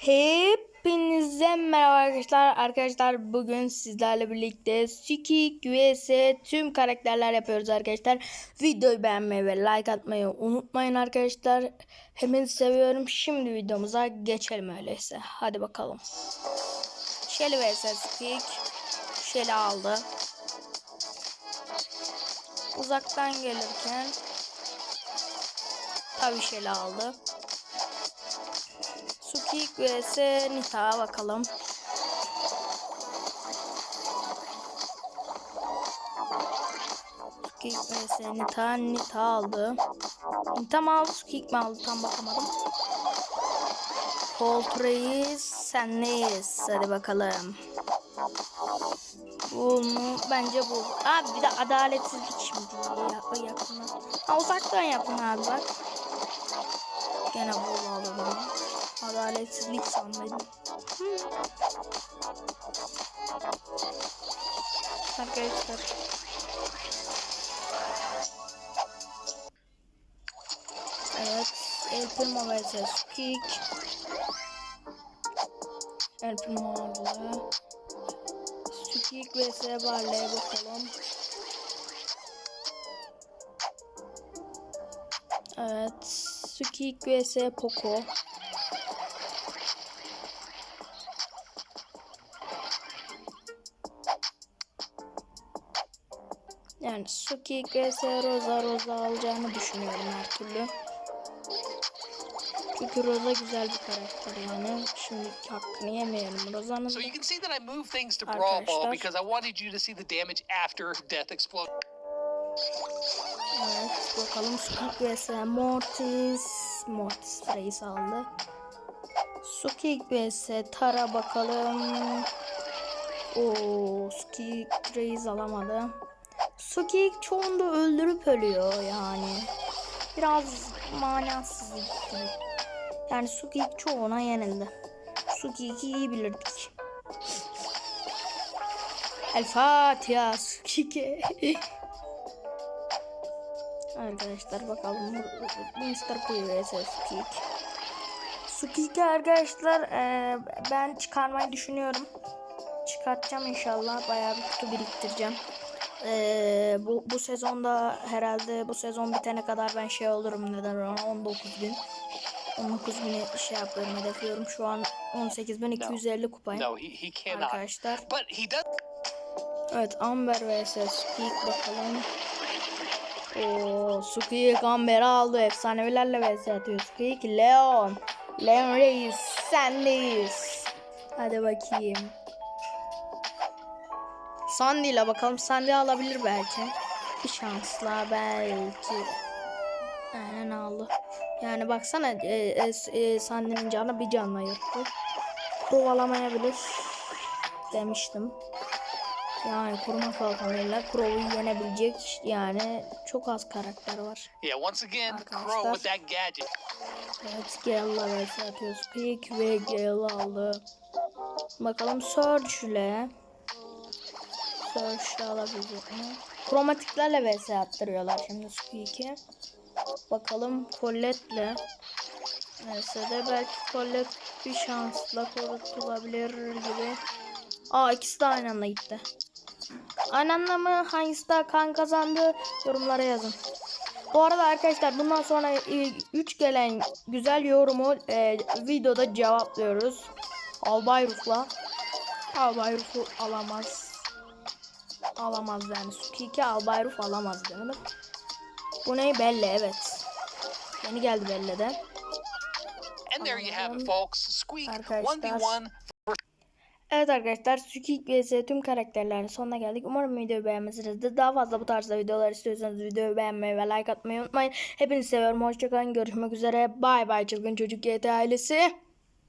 Hepinize merhaba arkadaşlar. Arkadaşlar bugün sizlerle birlikte Siki vs tüm karakterler yapıyoruz arkadaşlar. Videoyu beğenmeyi ve like atmayı unutmayın arkadaşlar. Hepinizi seviyorum. Şimdi videomuza geçelim öyleyse. Hadi bakalım. Shelly vs Squeak. Shelly aldı. Uzaktan gelirken tabii Shelly aldı. Sukik vs Nita bakalım. Sukik vs Nita. Nita aldı. Nita mı aldı? Sukik mi aldı? Tam bakamadım. Poltreyiz senleyiz. Hadi bakalım. Bu mu? Bence bu. Abi bir de adaletsizlik şimdi. Ya, yakına. Ha uzaktan yapın abi bak. Gene bu bana. Adaletsizlik sandım. Hmm. Arkadaşlar. Evet. El Primo vs Kick. El Primo aldı. Kick vs Barley'e bakalım. Evet. Sukik vs Poco. Yani Sukik vs Rosa Rosa alacağını düşünüyorum her türlü. Çünkü Rosa güzel bir karakter yani. Şimdi hakkını yemeyelim Rosa'nın. So you can see that I moved things to Brawl. Ball because I wanted you to see the damage after Death Explosion. Evet bakalım Sukik vs Mortis. Mortis reis aldı. Sukik vs Tara bakalım. O Sukik reis alamadı. Sukik çoğunda öldürüp ölüyor yani. Biraz manasız gibi. Yani Sukik çoğuna yenildi. Sukik'i iyi bilirdik. El Fatiha Sukik'e. Arkadaşlar bakalım. P vs Sukik. Sukik'i arkadaşlar e, ben çıkarmayı düşünüyorum. Çıkartacağım inşallah. Bayağı bir kutu biriktireceğim. E, bu, bu sezonda herhalde bu sezon bitene kadar ben şey olurum neden ona 19 bin. 19 bini şey yapıyorum hedefliyorum. Şu an 18.250 kupayım. No, he, he cannot. Arkadaşlar. But he does. Evet Amber vs Squeak bakalım. Oo Squeak Amber'i aldı. Efsanevilerle vs atıyor Squeak. Leon. Leon Reis sendeyiz. Hadi bakayım. Sandy ile bakalım. Sandy alabilir belki. Bir şansla belki. Aynen aldı. Yani baksana e, e, e, Sandy'nin canı bir canla yırttı. Kovalamayabilir demiştim. Yani kurma kalkanıyla Crow'u yenebilecek yani çok az karakter var. Yeah, once again, Crow Arkadaşlar. with that gadget. Evet Gale'la vs atıyoruz. Peak ve Gale aldı. Bakalım Surge ile İle alabilecek? Kromatiklerle vs attırıyorlar şimdi Squeak'i. Bakalım Colette'le vs'de belki Colette bir şansla kurtulabilir gibi. Aa ikisi de aynı anda gitti. Aynı anda mı hangisi daha kan kazandı yorumlara yazın. Bu arada arkadaşlar bundan sonra 3 gelen güzel yorumu e, videoda cevaplıyoruz. Albayruf'la. Albayruf'u alamaz. Alamaz yani. Sukiki Albayruf alamaz denir. Bu ne? Belle evet. Yeni geldi Belle'de. And there you have it, folks. Squeak Arkadaşlar. 1v1 Evet arkadaşlar Sukik vs tüm karakterlerin sonuna geldik. Umarım videoyu beğenmişsinizdir. Daha fazla bu tarzda videolar istiyorsanız videoyu beğenmeyi ve like atmayı unutmayın. Hepinizi seviyorum. Hoşçakalın. Görüşmek üzere. Bay bay çılgın çocuk GT ailesi.